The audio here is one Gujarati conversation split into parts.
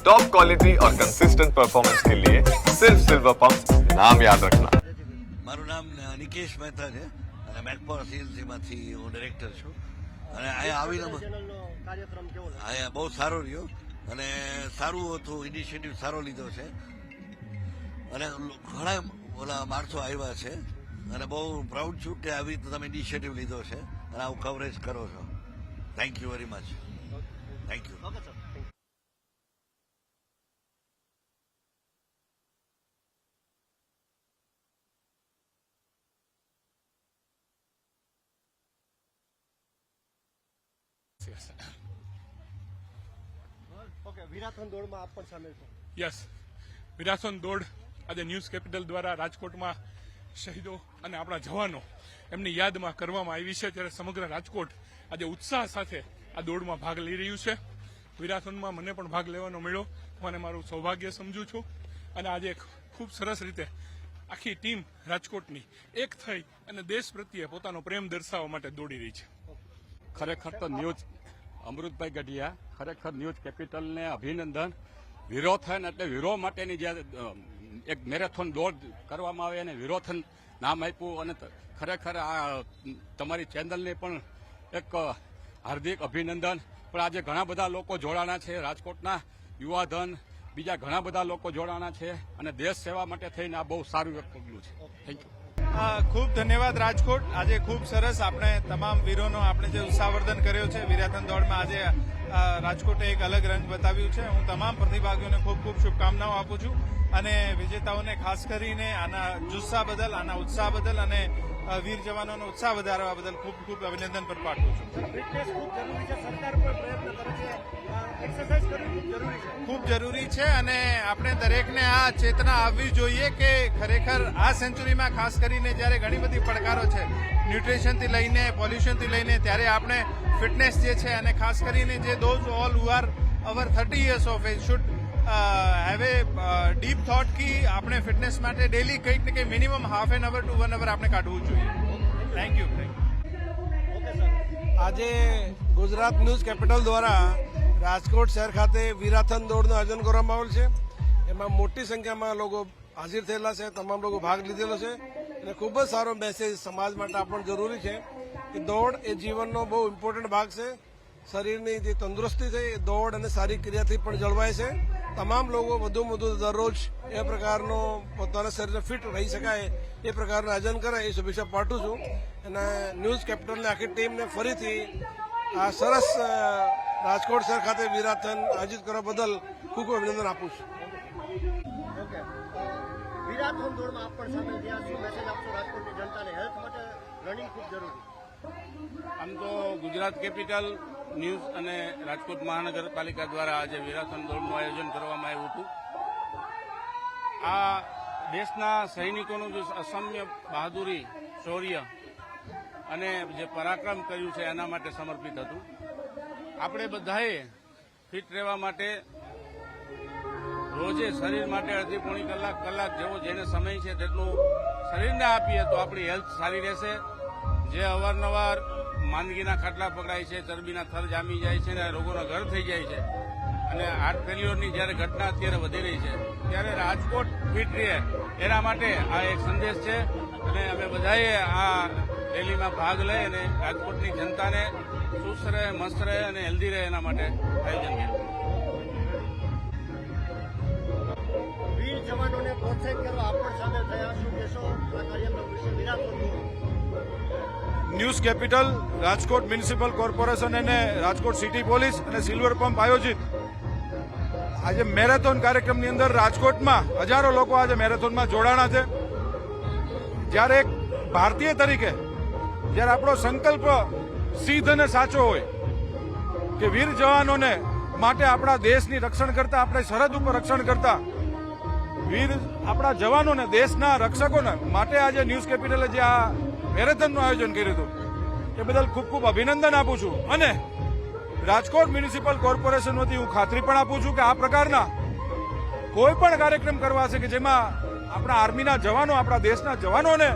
टॉप क्वालिटी और कंसिस्टेंट परफॉर्मेंस के लिए सिर्फ सिल्वर पंप नाम याद रखना મારું નામ નિકેશ મહેતા છે અને મેકપોર સીએલસીમાંથી હું ડિરેક્ટર છું અને અહીંયા આવીને મ- ચેનલનો કાર્યક્રમ કેવો લાગ્યો? અહીંયા બહુ સારો રહ્યો અને સારું હતું ઇનિશિયેટિવ સારો લીધો છે અને લો- ઘણા ઓલા માણસો આવ્યા છે અને બહુ પ્રાઉડ છું કે આવી રીતે તમે ઇનિશિયેટિવ લીધો છે અને આવું કવરેજ કરો છો thank you very much thank you okay sir thank you. Okay વિરાથન દોડમાં આપ પણ સામેલ છો. યસ વિરાસન દોડ આજે ન્યૂઝ કેપિટલ દ્વારા રાજકોટમાં શહીદો અને આપણા જવાનો એમની યાદમાં કરવામાં આવી છે. ત્યારે સમગ્ર રાજકોટ આજે ઉત્સાહ સાથે આ દોડમાં ભાગ લઈ રહ્યું છે. વિરાસનમાં મને પણ ભાગ લેવાનો મળ્યો. હું મને મારું સૌભાગ્ય સમજુ છું. અને આજે ખૂબ સરસ રીતે આખી ટીમ રાજકોટની એક થઈ અને દેશ પ્રત્યે પોતાનો પ્રેમ દર્શાવવા માટે દોડી રહી છે. ખરેખર તો ન્યૂઝ અમૃતભાઈ ગઢિયા, ખરેખર ન્યૂઝ કેપિટલને અભિનંદન. વિરોથન એટલે વિરોહ માટેની જે એક મેરેથોન દોડ કરવામાં આવે અને વિરોથન નામ આપ્યું અને ખરેખર આ, તમારી ચેનલને પણ એક હાર્દિક અભિનંદન. પણ આજે ઘણા બધા લોકો જોડાણા છે, રાજકોટના યુવાધન બીજા ઘણા બધા લોકો જોડાણા છે અને દેશ સેવા માટે થઈને આ બહુ સારું એક પગલું છે. થેન્ક યુ ખૂબ ધન્યવાદ રાજકોટ. આજે ખૂબ સરસ આપણે તમામ વીરોનો આપણે જે ઉત્સાહવર્ધન કર્યો છે, વિરાથન દોડમાં આજે રાજકોટે એક અલગ રંગ બતાવ્યું છે. હું તમામ પ્રતિભાગીઓને ખૂબ ખૂબ શુભકામનાઓ આપું છું અને વિજેતાઓને ખાસ કરીને આના જુસ્સા બદલ આના ઉત્સાહ બદલ અને વીર જવાનોનો ઉત્સાહ વધારવા બદલ ખૂબ ખૂબ અભિનંદન પણ પાઠવું છે. ખૂબ જરૂરી છે. અને આપણે દરેકને આ ચેતના આવવી જોઈએ કે ખરેખર આ સેન્ચુરીમાં ખાસ કરીને જ્યારે ઘણી બધી પડકારો છે ન્યુટ્રિશનથી લઈને, પોલ્યુશનથી લઈને ત્યારે આપણે ફિટનેસ જે છે અને ખાસ કરીને જે those all who are our thirty years of age should have a deep thought કી આપણે ફિટનેસ માટે ડેલી કંઈક ને કંઈક minimum half an hour to one hour આપણે કાઢવું જોઈએ. થેન્ક યુ થેન્ક આજે ગુજરાત ન્યૂઝ કેપિટલ દ્વારા રાજકોટ શહેર ખાતે વિરાથન દોડનું આયોજન કરવામાં આવેલ છે. એમાં મોટી સંખ્યામાં લોકો હાજર થયેલા છે. તમામ લોકો ભાગ લીધેલો છે. અને ખૂબ જ સારો મેસેજ સમાજ માટે આપણને જરૂરી છે કે દોડ એ જીવનનો બહુ ઇમ્પોર્ટન્ટ ભાગ છે. શરીરની જે તંદુરસ્તી છે એ દોડ અને સારી ક્રિયાથી પણ જળવાય છે. તમામ લોકો વધુમાં વધુ દરરોજ એ પ્રકારનો પોતાના શરીરને ફિટ રહી શકાય એ પ્રકારનું આયોજન કરે એ શુભેચ્છા પાઠું છું. અને ન્યૂઝ કેપિટલની આખી ટીમને ફરીથી આ સરસ રાજકોટ શહેર ખાતે વિરાથન આયોજિત કરવા બદલ ખૂબ ખૂબ અભિનંદન આપું છું. ઓકે હોમ દોડમાં આપ પણ સામેલ થયા શું મેસેજ આપશો રાજકોટની જનતાને. હેલ્થ માટે રનિંગ ખૂબ જરૂરી. આમ તો ગુજરાત કેપિટલ ન્યૂઝ અને રાજકોટ મહાનગરપાલિકા દ્વારા આજે વિરાસન દોડનું આયોજન કરવામાં આવ્યું હતું. આ દેશના સૈનિકોનું જે અસમ્ય બહાદુરી, શૌર્ય અને જે પરાક્રમ કર્યું છે, એના માટે સમર્પિત હતું. આપણે બધાએ ફિટ રહેવા માટે રોજે શરીર માટે અડધી પોણી કલાક કલાક જેવો જેને સમય છે તેટલું શરીરને આપીએ તો આપણી હેલ્થ સારી રહેશે. જે અવારનવાર માંદગીના ખાટલા પકડાય છે, ચરબીના થર જામી જાય છે અને રોગોના ઘર થઈ જાય છે અને હાર્ટ ફેલ્યોરની જ્યારે ઘટના અત્યારે વધી રહી છે, ત્યારે રાજકોટ ફિટ રહે એના માટે આ એક સંદેશ છે અને અમે બધાએ આ રેલીમાં ભાગ લઈ અને રાજકોટની જનતાને સુસ્ત રહે, મસ્ત રહે અને હેલ્ધી રહે એના માટે આયોજન કર્યું. પ્રોત્સાહિત news capital, Rajkot municipal corporation અને રાજકોટ સિટી પોલીસ અને સિલ્વર પંપ આયોજિત. આજે મેરેથોન કાર્યક્રમની અંદર રાજકોટમાં હજારો લોકો આજે મેરેથોનમાં જોડાણા છે. જ્યારે એક ભારતીય તરીકે, જ્યારે આપણો સંકલ્પ સિદ્ધ અને સાચો હોય કે વીર જવાનોને માટે આપણા દેશની રક્ષણ કરતા, આપણે સરહદ ઉપર રક્ષણ કરતા વીર આપણા જવાનોને, દેશના રક્ષકોને માટે આજે ન્યૂઝ કેપિટલે જે આ મેરેથોનનું આયોજન કર્યું હતું, એ બદલ ખૂબ ખૂબ અભિનંદન આપું છું. અને રાજકોટ મ્યુનિસિપલ કોર્પોરેશન વતી હું ખાતરી પણ આપું છું કે આ પ્રકારના કોઈ પણ કાર્યક્રમ કરવા છે કે જેમાં આપણા આર્મીના જવાનો, આપણા દેશના જવાનોને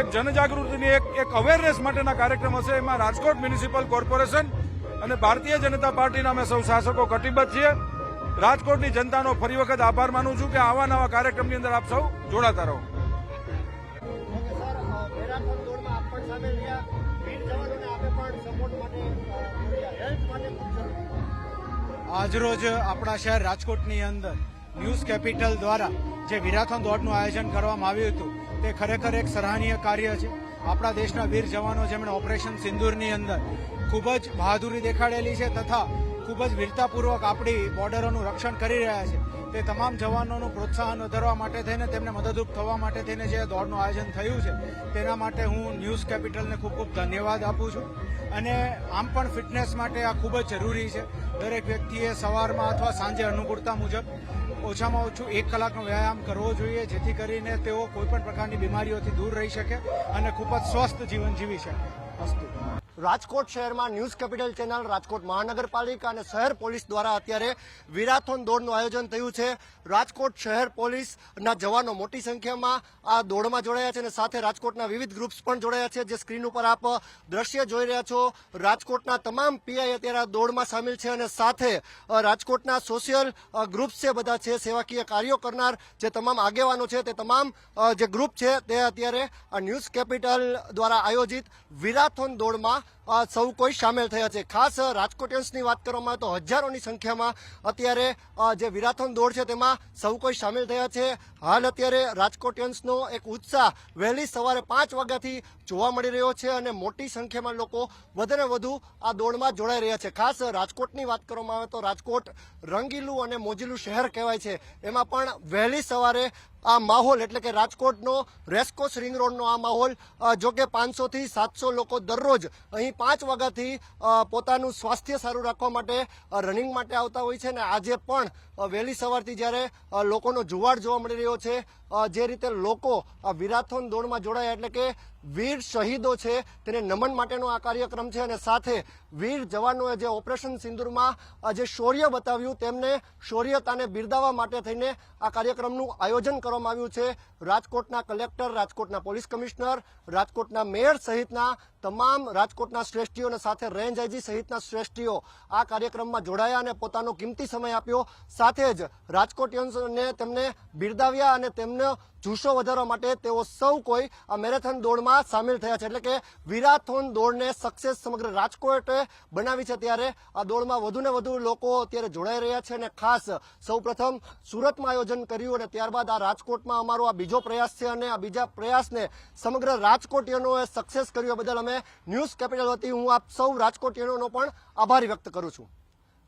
એક જનજાગૃતિની એક એક અવેરનેસ માટેના કાર્યક્રમ હશે, એમાં રાજકોટ મ્યુનિસિપલ કોર્પોરેશન અને ભારતીય જનતા પાર્ટીના અમે સૌ શાસકો કટિબદ્ધ છીએ. રાજકોટની જનતાનો ફરી વખત આભાર માનું છું કે આવા નવા કાર્યક્રમની અંદર આપ સૌ જોડાતા રહો. આજરોજ આપણા શહેર રાજકોટની અંદર ન્યૂઝ કેપિટલ દ્વારા જે વિરાથોન દોડનું આયોજન કરવામાં આવ્યું હતું, તે ખરેખર એક સરાહનીય કાર્ય છે. આપણા દેશના વીર જવાનો જેમણે ઓપરેશન સિંદૂરની અંદર ખૂબ જ બહાદુરી દેખાડેલી છે તથા ખૂબ જ વીરતાપૂર્વક આપણી બોર્ડરોનું રક્ષણ કરી રહ્યા છે. તે તમામ જવાનોનું પ્રોત્સાહન વધારવા માટે થઈને તેમને મદદરૂપ થવા માટે થઈને જે દોડનું આયોજન થયું છે, તેના માટે હું ન્યૂઝ કેપિટલને ખૂબ ખૂબ ધન્યવાદ આપું છું. અને આમ પણ ફિટનેસ માટે આ ખૂબ જ જરૂરી છે. દરેક વ્યક્તિએ સવારમાં અથવા સાંજે અનુકૂળતા મુજબ ઓછામાં ઓછું એક કલાકનો વ્યાયામ કરવો જોઈએ, જેથી કરીને તેઓ કોઈપણ પ્રકારની બીમારીઓથી દૂર રહી શકે અને ખૂબ જ સ્વસ્થ જીવન જીવી શકે. અસ્તુ રાજકોટ શહેરમાં ન્યૂઝ કેપિટલ ચેનલ, રાજકોટ મહાનગરપાલિકા અને શહેર પોલીસ દ્વારા અત્યારે વિરાથોન દોડનું આયોજન થયું છે. રાજકોટ શહેર પોલીસના જવાનો મોટી સંખ્યામાં આ દોડમાં જોડાયા છે અને સાથે રાજકોટના વિવિધ ગ્રુપ્સ પણ જોડાયા છે. જે સ્ક્રીન ઉપર આપ દ્રશ્ય જોઈ રહ્યા છો. રાજકોટના તમામ પીઆઈ અત્યારે આ દોડમાં સામેલ છે અને સાથે રાજકોટના સોશિયલ ગ્રુપ્સ છે બધા છે, સેવાકીય કાર્યો કરનાર જે તમામ આગેવાનો છે, તે તમામ જે ગ્રુપ છે, તે અત્યારે આ ન્યૂઝ કેપિટલ દ્વારા આયોજિત વિરાથોન દોડમાં અ, સૌ કોઈ સામેલ થયા છે. ખાસ રાજકોટિયન્સની વાત કરવામાં આવે તો હજારોની સંખ્યામાં અત્યારે જે વિરાથોન દોડ છે તેમાં સૌ કોઈ સામેલ થયા છે. હાલ અત્યારે રાજકોટિયન્સનો એક ઉત્સાહ વહેલી સવારે પાંચ વાગ્યાથી જોવા મળી રહ્યો છે અને મોટી સંખ્યામાં લોકો વધુને વધુ આ દોડમાં જોડાઈ રહ્યા છે. ખાસ રાજકોટની વાત કરવામાં આવે તો રાજકોટ રંગીલું અને મોજીલું શહેર કહેવાય છે. એમાં પણ વહેલી સવારે આ માહોલ એટલે કે રાજકોટનો રેસકોસ રિંગ રોડનો આ માહોલ જો કે પાંચસોથી સાતસો લોકો દરરોજ અહીં પાંચ વાગ્યાથી પોતાનું સ્વાસ્થ્ય સારું રાખવા માટે રનિંગ માટે આવતા હોય છે. ને આજે પણ વહેલી સવારથી જ્યારે લોકોનો જુવાડ જોવા મળી રહ્યો છે જે રીતે લોકો આ વિરાથોન દોડમાં જોડાયા એટલે કે વીર શહીદો છે, તેને નમન માટેનો આ કાર્યક્રમ છે અને સાથે વીર જવાનોએ જે ઓપરેશન સિંદુરમાં જે શૌર્ય બતાવ્યું તેમને શૌર્યતાને બિરદાવવા માટે થઈને આ કાર્યક્રમનું આયોજન કરવામાં આવ્યું છે. રાજકોટના કલેક્ટર, રાજકોટના પોલીસ કમિશનર, રાજકોટના મેયર સહિતના તમામ રાજકોટના શ્રેષ્ઠીઓ અને સાથે રેન્જ આઈજી સહિતના શ્રેષ્ઠીઓ આ કાર્યક્રમમાં જોડાયા અને પોતાનો કિંમતી સમય આપ્યો. સાથે જ રાજકોટિયન્સને તેમને બિરદાવ્યા અને તેમનો જુસ્સો વધારવા માટે તેઓ સૌ કોઈ આ મેરેથોન દોડમાં સામેલ થયા છે. એટલે કે વિરાથોન દોડને સક્સેસ સમગ્ર રાજકોટે બનાવી છે. ત્યારે આ દોડમાં વધુને વધુ લોકો અત્યારે જોડાઈ રહ્યા છે અને ખાસ સૌપ્રથમ સુરતમાં આયોજન કર્યું અને ત્યારબાદ આ રાજકોટમાં અમારો આ બીજો પ્રયાસ છે અને આ બીજા પ્રયાસને સમગ્ર રાજકોટીયનોએ સક્સેસ કર્યો. બદલ અમે ન્યૂઝ કેપિટલ વતી હું આપ સૌ રાજકોટીયનોનો પણ આભાર વ્યક્ત કરું છું.